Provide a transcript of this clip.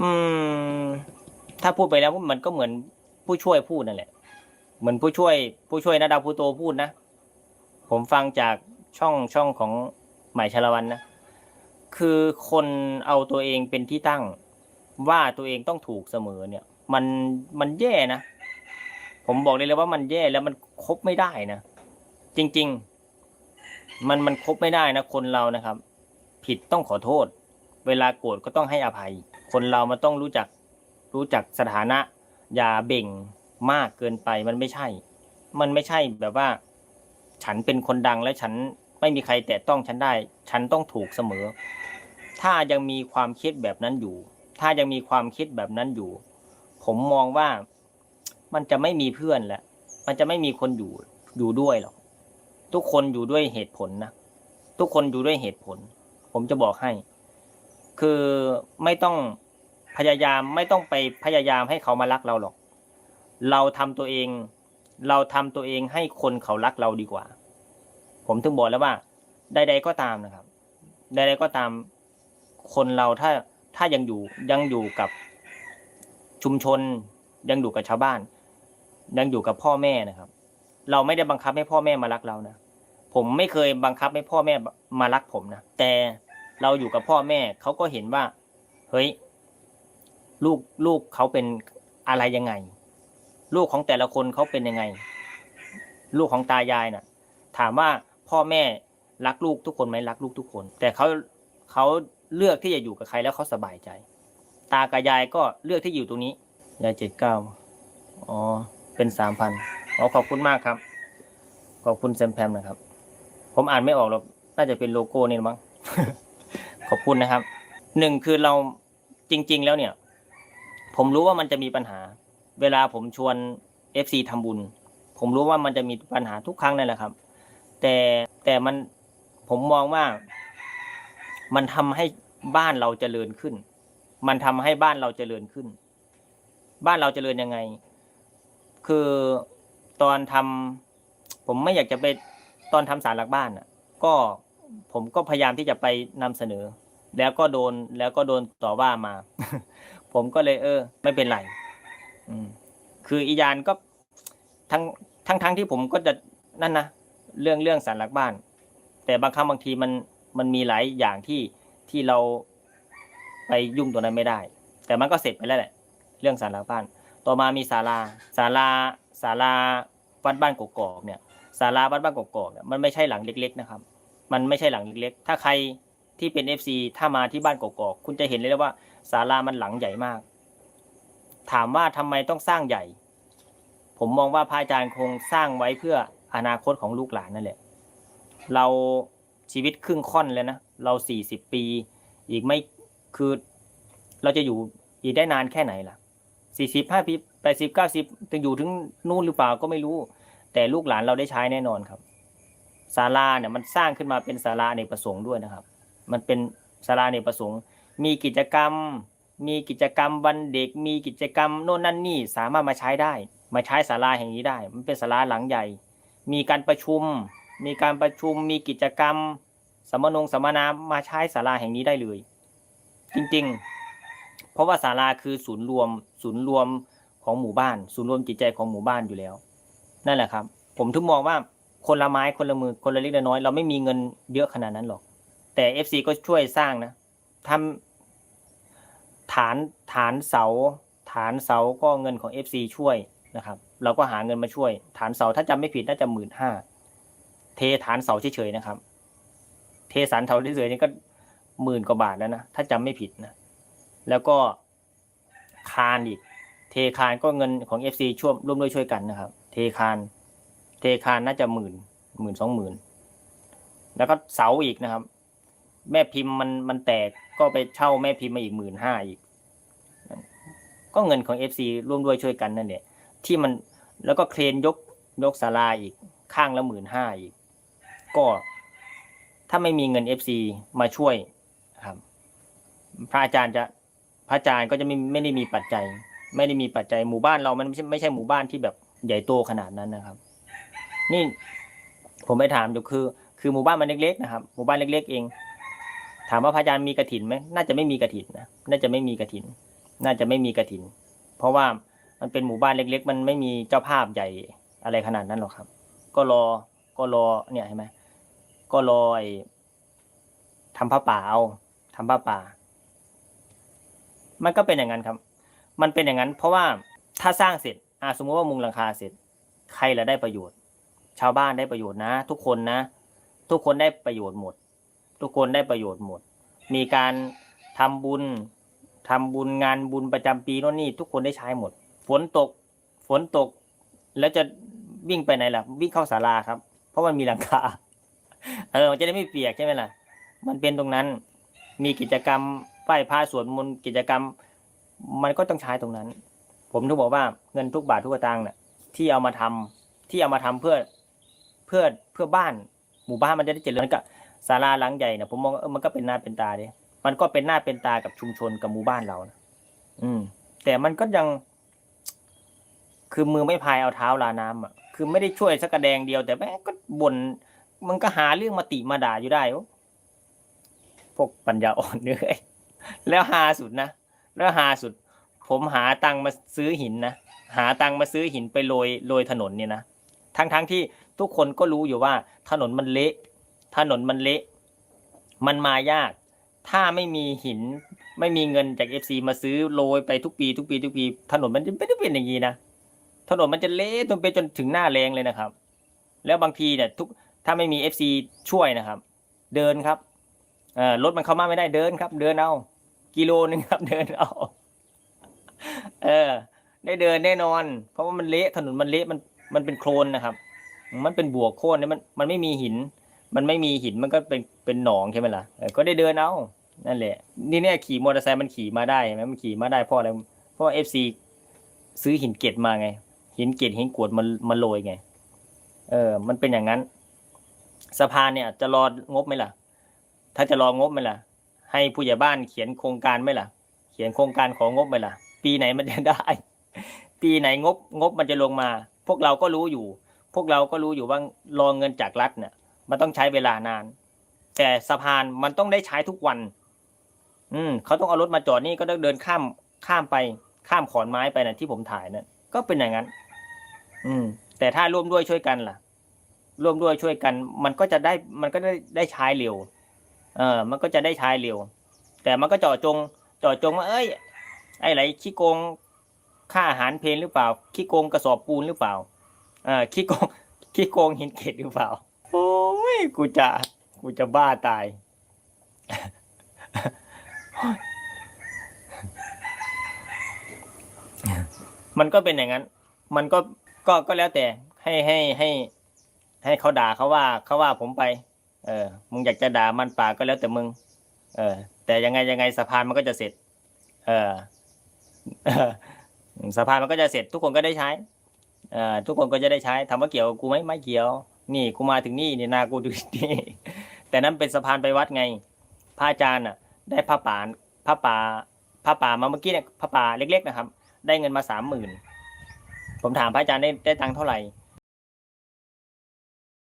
อืม ถ้าพูดไปแล้วมันก็เหมือนผู้ช่วยพูดนั่นแหละ เหมือนผู้ช่วย ผู้ช่วยนาดาวพูโตพูดนะ ผมฟังจากช่องช่องของหมายชลวันนะ คือคนเอาตัวเองเป็นที่ตั้ง ว่าตัวเองต้องถูกเสมอเนี่ย มันมันแย่นะ ผมบอกเลยเลยว่ามันแย่แล้วมันคบไม่ได้นะ จริง ๆ มันมันคบไม่ได้นะ คนเรานะครับ ผิดต้องขอโทษ เวลาโกรธก็ต้องให้อภัย คนเรามันต้องรู้จักรู้จักสถานะ อย่าเบ่งมากเกินไปมันไม่ใช่ มันไม่ใช่แบบว่า ฉันเป็นคนดังและฉันไม่มีใครแตะต้องฉันได้ ฉันต้องถูกเสมอ ถ้ายังมีความคิดแบบนั้นอยู่ ถ้ายังมีความคิดแบบนั้นอยู่ ผมมองว่ามันจะไม่มีเพื่อนแหละมันจะไม่มีคนอยู่อยู่ด้วยหรอกทุกคนอยู่ด้วยเหตุผลนะทุกคนอยู่ด้วยเหตุผล ผมจะบอกให้ คือไม่ต้องพยายามไม่ต้องไปพยายามให้เขามารักเราหรอก เราทำตัวเอง เราทำตัวเองให้คนเขารักเราดีกว่า ผมถึงบอกแล้วว่า ใด ๆก็ตามนะครับ ใด ๆก็ตามคนเราถ้าถ้ายังอยู่ยังอยู่กับชุมชน ยังอยู่กับชาวบ้าน ยังอยู่กับพ่อแม่นะครับ เราไม่ได้บังคับให้พ่อแม่มารักเรานะผมไม่เคยบังคับให้พ่อแม่มารักผมนะแต่ เราอยู่กับพ่อแม่เขาก็เห็นว่า เฮ้ย ลูกลูกเขาเป็นอะไรยังไง ลูกของแต่ละคนเขาเป็นยังไง ลูกของตายายน่ะ ถามว่าพ่อแม่รักลูกทุกคนไหมรักลูกทุกคน แต่เขาเขาเลือกที่จะอยู่กับใครแล้วเขาสบายใจ ตากับยายก็เลือกที่อยู่ตรงนี้ยายเจ็ดเก้าอ๋อเป็นสามพันอ๋อขอบคุณมากครับ ขอบคุณแซมแพมนะครับ ผมอ่านไม่ออกหรอกน่าจะเป็นโลโก้นี่มั้ง ขอบคุณนะครับหนึ่งคือเราจริง ๆ แล้วเนี่ย ผมรู้ว่ามันจะมีปัญหา เวลาผมชวนเอฟซีทำบุญ ผมรู้ว่ามันจะมีปัญหาทุกครั้งนั่นแหละครับ แต่แต่มันผมมองว่า มันทำให้บ้านเราเจริญขึ้น มันทำให้บ้านเราเจริญขึ้น บ้านเราเจริญยังไง คือตอนทำผมไม่อยากจะไปตอนทำสารหลักบ้านอะ ก็ ผมก็พยายามที่จะไปนำเสนอ แล้วก็โดนแล้วก็โดนต่อว่ามา ผมก็เลย เออ ไม่เป็นไรอืมคืออียานก็ทั้งทั้งทั้งที่ผมก็จะนั่นนะเรื่องเรื่องสารหลักบ้าน แต่บางครั้งบางทีมันมันมีหลายอย่างที่ที่เราไปยุ่งตัวนั้นไม่ได้ แต่มันก็เสร็จไปแล้วแหละ เรื่องสารหลักบ้าน ต่อมามีศาลาศาลาศาลาวัดบ้านกกอกเนี่ยศาลาวัดบ้านกกอกเนี่ยมันไม่ใช่หลังเล็ก ๆ นะครับ มันไม่ใช่หลังเล็กๆถ้าใครที่เป็นเอฟซีถ้ามาที่บ้านกอกๆคุณจะเห็นเลยว่าศาลามันหลังใหญ่มาก ถามว่าทำไมต้องสร้างใหญ่ ผมมองว่าพระอาจารย์คงสร้างไว้เพื่ออนาคตของลูกหลานนั่นแหละ เราชีวิตครึ่งค่อนแล้วนะ เราสี่สิบปี อีกไม่คือเราจะอยู่อีกได้นานแค่ไหนล่ะสี่สิบห้าปีแปดสิบเก้าสิบจะอยู่ถึงนู่นหรือเปล่าก็ไม่รู้ แต่ลูกหลานเราได้ใช้แน่นอนครับ ศาลาเนี่ยมันสร้างขึ้นมาเป็นศาลาในประสงค์ด้วยนะครับ มันเป็นศาลาในประสงค์ มีกิจกรรม มีกิจกรรมวันเด็ก มีกิจกรรมโน่นนั่นนี่สามารถมาใช้ได้ มาใช้ศาลาแห่งนี้ได้ มันเป็นศาลาหลังใหญ่ มีการประชุม มีการประชุม มีกิจกรรมสมนงสัมมนามาใช้ศาลาแห่งนี้ได้เลย จริงๆ เพราะว่าศาลาคือศูนย์รวม ศูนย์รวมของหมู่บ้าน ศูนย์รวมจิตใจของหมู่บ้านอยู่แล้ว นั่นแหละครับ ผมถึงมองว่า คนละไม้คนละมือคนละเล็กละน้อย เราไม่มีเงินเยอะขนาดนั้นหรอก แต่ FC ก็ช่วยสร้างนะทำฐานฐานเสา ฐานเสาก็เงินของ FC ช่วยนะครับ เราก็หาเงินมาช่วย ฐานเสาถ้าจำไม่ผิดน่าจะหมื่นห้าเทฐานเสาเฉยๆนะครับ เทสานเสาเฉยๆนี่ก็หมื่นกว่าบาทแล้วนะถ้าจำไม่ผิดนะแล้วก็คานอีก เทคานก็เงินของ FC ช่วยร่วมด้วยช่วยกันนะครับ เทคาน เทคานน่าจะหมื่นหมื่นสองหมื่นแล้วก็เสาอีกนะครับ แม่พิมพ์มันมันแตกก็ไปเช่าแม่พิมพ์มาอีกหมื่นห้าอีก ก็เงินของ FC ร่วมด้วยช่วยกันนั่นแหละที่มันแล้วก็เครนยกยกศาลาอีกข้างละหมื่นห้าอีก ก็ถ้าไม่มีเงิน FC มาช่วยครับ พระอาจารย์จะพระอาจารย์ก็จะไม่ไม่ได้มีปัจจัย ไม่ได้มีปัจจัยหมู่บ้านเรามันไม่ใช่ไม่ใช่หมู่บ้านที่แบบใหญ่โตขนาดนั้นนะครับ นี่ผมไปถามอยู่คือ คือหมู่บ้านมันเล็กๆนะครับหมู่บ้านเล็ก ๆ เอง ถามว่าพระอาจารย์มีกระถินไหมน่าจะไม่มีกระถินนะน่าจะไม่มีกระถิน น่าจะไม่มีกระถิน เพราะว่ามันเป็นหมู่บ้านเล็ก ๆ มันไม่มีเจ้าภาพใหญ่อะไรขนาดนั้นหรอกครับ ก็รอก็รอเนี่ยเห็นไหมก็รอไอ้ทำผ้าป่าเอาทำผ้าป่า มันก็เป็นอย่างนั้นครับ มันเป็นอย่างนั้น เพราะว่าถ้าสร้างเสร็จอ่าสมมติว่ามุงหลังคาเสร็จ ใครละได้ประโยชน์ ชาวบ้านได้ประโยชน์นะ ทุกคนนะ ทุกคนได้ประโยชน์หมด ทุกคนได้ประโยชน์หมด มีการทำบุญทำบุญงานบุญประจำปีโน่นนี่ทุกคนได้ใช้หมด ฝนตก ฝนตก แล้วจะวิ่งไปไหนล่ะ วิ่งเข้าศาลาครับ เพราะมันมีหลังคาเออจะได้ไม่เปียกใช่ไหมล่ะ มันเป็นตรงนั้น มีกิจกรรมไหว้พระสวดมนต์กิจกรรม มันก็ต้องใช้ตรงนั้น ผมถึงบอกว่าเงินทุกบาททุกตางค์เนี่ยที่เอามาทำที่เอามาทำเพื่อ เพื่อเพื่อบ้าน หมู่บ้านมันจะได้เจริญกับศาลาหลังใหญ่เนี่ยผมมองว่าเออมันก็เป็นหน้าเป็นตาด้มันก็เป็นหน้าเป็นตากับชุมชนกับหมู่บ้านเรานะอืม แต่มันก็ยัง คือมือไม่พายเอาเท้าลาน้ำอะคือไม่ได้ช่วยสักกระแดงเดียว แต่แม่ก็บ่นมันก็หาเรื่องมาติมาด่าอยู่ได้โอ้พวกปัญญาอ่อนเนื้อยแล้วหาสุดนะแล้วหาสุด ผมหาตังค์มาซื้อหินนะหาตังค์มาซื้อหินไปโรยโรยถนนเนี่ยนะทั้งทั้งที่ ทุกคนก็รู้อยู่ว่า ถนนมันเละ ถนนมันเละ มันมายาก ถ้าไม่มีหิน ไม่มีเงินจากเอฟซีมาซื้อโรยไปทุกปี ทุกปี ทุกปี ถนนมันจะไม่ได้เป็นอย่างนี้นะ ถนนมันจะเละจนไปจนถึงหน้าแรงเลยนะครับ แล้วบางทีเนี่ยทุก ถ้าไม่มีเอฟซีช่วยนะครับ เดินครับเอ่อรถมันเข้ามาไม่ได้เดินครับ เดินเอา กิโลนึงครับ เดินเอา เออ ได้เดินแน่นอน เพราะว่ามันเละ ถนนมันเละ มัน มันเป็นโคลนนะครับ มันเป็นบวกโคลนเนี่ยมันมันไม่มีหิน มันไม่มีหินมันก็เป็นเป็นหนองใช่ไหมล่ะก็ได้เดินเอานั่นแหละ นี่เนี่ยขี่มอเตอร์ไซค์มันขี่มาได้เห็นไหมมันขี่มาได้เพราะอะไรเพราะเอฟซีซื้อหินเกล็ดมาไง หินเกล็ดหินกวดมันมันโรยไง เออ มันเป็นอย่างนั้นสะพานเนี่ยจะรองบไหมล่ะ ถ้าจะรองบไหมล่ะ ให้ผู้ใหญ่บ้านเขียนโครงการไหมล่ะ เขียนโครงการของงบไหมล่ะ ปีไหนมันจะได้ ปีไหนงบงบมันจะลงมา พวกเราก็รู้อยู่ พวกเราก็รู้อยู่ว่ารอเงินจากรัฐเนี่ยมันต้องใช้เวลานาน แต่สะพานมันต้องได้ใช้ทุกวัน อืมเขาต้องเอารถมาจอดนี่ก็ต้องเดินข้ามข้ามไปข้ามขอนไม้ไปนะที่ผมถ่ายนะ่ะก็เป็นอย่างนั้น อืม แต่ถ้าร่วมด้วยช่วยกันล่ะ ร่วมด้วยช่วยกัน มันก็จะได้มันก็ได้ได้ใช้เร็ว เออ มันก็จะได้ใช้เร็ว แต่มันก็จาะจงจาะจงว่าเอ้ย ไอ้ไรขี้โกงค่าอาหารเพลนหรือเปล่า ขี้โกงกระสอบปูนหรือเปล่า ออขี้โกงขี้โกงเหินเกตหรือเปล่า โอ้ยกูจะกูจะบ้าตาย มันก็เป็นอย่างนั้น มันก็ก็ก็แล้วแต่ให้ให้ให้ ให้เขาด่าเขาว่าเขาว่าผมไป เออ มึงอยากจะด่ามันป่าก็แล้วแต่มึง เออ แต่ยังไงยังไงสะพานมันก็จะเสร็จ เออสะพานมันก็จะเสร็จทุกคนก็ได้ใช้ อ่อทุกคนก็จะได้ใช้ถามว่าเกี่ยวกูไหมไม่เกี่ยว นี่กูมาถึงนี่เนี่ยนากูดูนี่แต่นั้นเป็นสะพานไปวัดไงพระอาจารย์อะ ได้พระป่าพระป่าพระป่ามาเมื่อกี้เนี่ยพระป่าเล็ก ๆ นะครับ ได้เงินมาสามหมื่นผมถามพระอาจารย์ได้ได้ตังค์เท่าไหร่